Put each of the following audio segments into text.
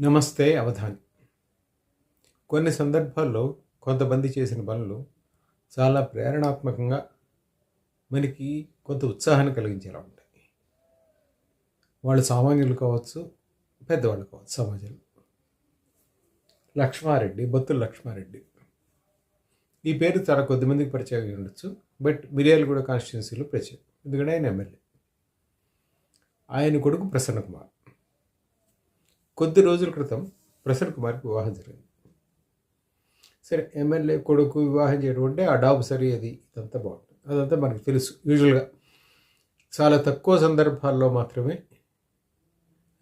నమస్తే అవధాని. కొన్ని సందర్భాల్లో కొంతమంది చేసిన పనులు చాలా ప్రేరణాత్మకంగా మనకి కొంత ఉత్సాహాన్ని కలిగించేలా ఉంటాయి. వాళ్ళు సామాన్యులు కావచ్చు పెద్దవాళ్ళు కావచ్చు సమాజంలో. లక్ష్మారెడ్డి బొత్తుల లక్ష్మారెడ్డి. ఈ పేరు చాలా కొద్దిమందికి పరిచయం ఉండొచ్చు బట్ కూడా కాన్స్టిట్యున్సీలో పరిచయం ఎందుకంటే ఆయన ఎమ్మెల్యే. ఆయన కొడుకు ప్రసన్న కుమార్. కొద్ది రోజుల క్రితం ప్రసన్న కుమార్కి వివాహం జరిగింది. సరే ఎమ్మెల్యే కొడుకు వివాహం చేయడం అంటే ఆ డాబ్ సరి అది ఇదంతా బాగుంటుంది. అదంతా మనకు తెలుసు యూజువల్గా. చాలా తక్కువ సందర్భాల్లో మాత్రమే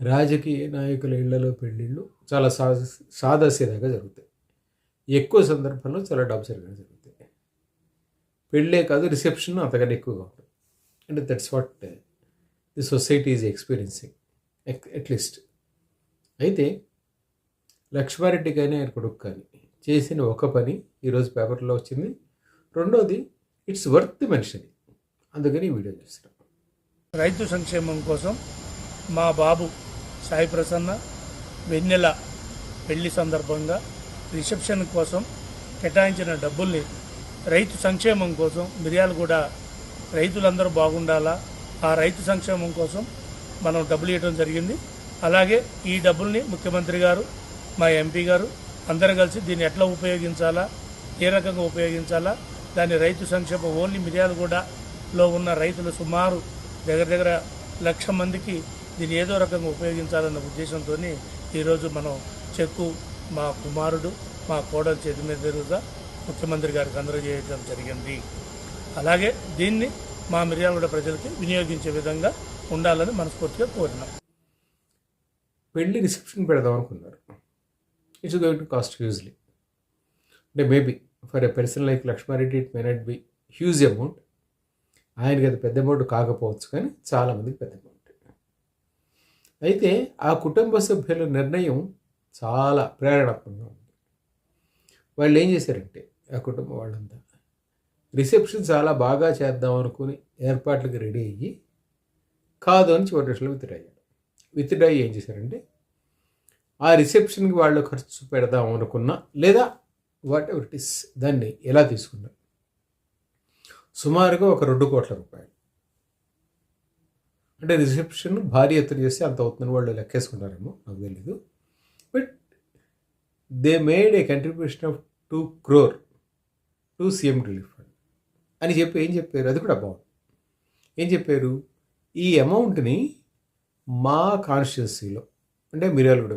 రాజకీయ నాయకుల ఇళ్ళలో పెళ్ళిళ్ళు చాలా సా సాదాసీదాగా జరుగుతాయి. ఎక్కువ సందర్భాల్లో చాలా డాబ్ సరిగా జరుగుతాయి. పెళ్ళే కాదు రిసెప్షన్ అంతకన్నా ఎక్కువగా ఉంటుంది. అంటే that's what the society is experiencing at least అయితే లక్ష్మారెడ్డి కానీ ఆయన కొడుకు కానీ చేసిన ఒక పని ఈరోజు పేపర్లో వచ్చింది. రెండోది ఇట్స్ వర్త్ మెన్షన్ అందుకని వీడియో చేస్తున్నాం. రైతు సంక్షేమం కోసం మా బాబు సాయి ప్రసన్న వెన్నెల పెళ్ళి సందర్భంగా రిసెప్షన్ కోసం కేటాయించిన డబ్బుల్ని రైతు సంక్షేమం కోసం మిర్యాలగూడ రైతులందరూ బాగుండాలా? ఆ రైతు సంక్షేమం కోసం మనం డబ్బులు ఇవ్వడం జరిగింది. అలాగే ఈ డబ్బుల్ని ముఖ్యమంత్రి గారు మా ఎంపీ గారు అందరూ కలిసి దీన్ని ఎట్లా ఉపయోగించాలా ఏ రకంగా ఉపయోగించాలా దాన్ని రైతు సంక్షేమం ఓన్లీ మిర్యాలగూడలో ఉన్న రైతులు సుమారు దగ్గర దగ్గర లక్ష మందికి దీన్ని ఏదో రకంగా ఉపయోగించాలన్న ఉద్దేశంతో ఈరోజు మనం చెక్కు మా కుమారుడు మా కోడలు చేతి మీద తిరుగుతా ముఖ్యమంత్రి గారికి అందజేయడం జరిగింది. అలాగే దీన్ని మా మిర్యాలగూడ ప్రజలకి వినియోగించే విధంగా ఉండాలని మనస్ఫూర్తిగా కోరినాం. పెళ్ళి రిసెప్షన్ పెడదాం అనుకున్నారు. It's going to cost hugely అంటే maybe for a person like Laxma Reddy it may not be huge amount ఆయనకి అది పెద్ద అమౌంట్ కాకపోవచ్చు కానీ చాలామందికి పెద్ద అమౌంట్ అయితే ఆ కుటుంబ సభ్యుల నిర్ణయం చాలా ప్రేరణాత్మకంగా ఉంది. వాళ్ళు ఏం చేశారంటే ఆ కుటుంబం వాళ్ళంతా రిసెప్షన్ చాలా బాగా చేద్దాం అనుకుని ఏర్పాట్లకు రెడీ అయ్యి కాదు అని చివరి దశలో విత్డ్రా విత్డ్రా ఏం చేశారంటే ఆ రిసెప్షన్కి వాళ్ళు ఖర్చు పెడదాం అనుకున్నా లేదా వాట్ ఎవర్ ఇట్ ఇస్ దాన్ని ఎలా తీసుకున్నారు? సుమారుగా ఒక రెండు కోట్ల రూపాయలు. అంటే రిసెప్షన్ భారీ ఎత్తున చేస్తే అంత అవుతుందని వాళ్ళు లెక్కేసుకున్నారేమో నాకు తెలీదు. But they made a contribution of two crore to CM relief fund అని చెప్పి ఏం చెప్పారు? అది కూడా బాగుంది. ఏం చెప్పారు? ఈ అమౌంట్ని మా కాన్స్టిట్యున్సీలో అంటే మిర్యాలగూడ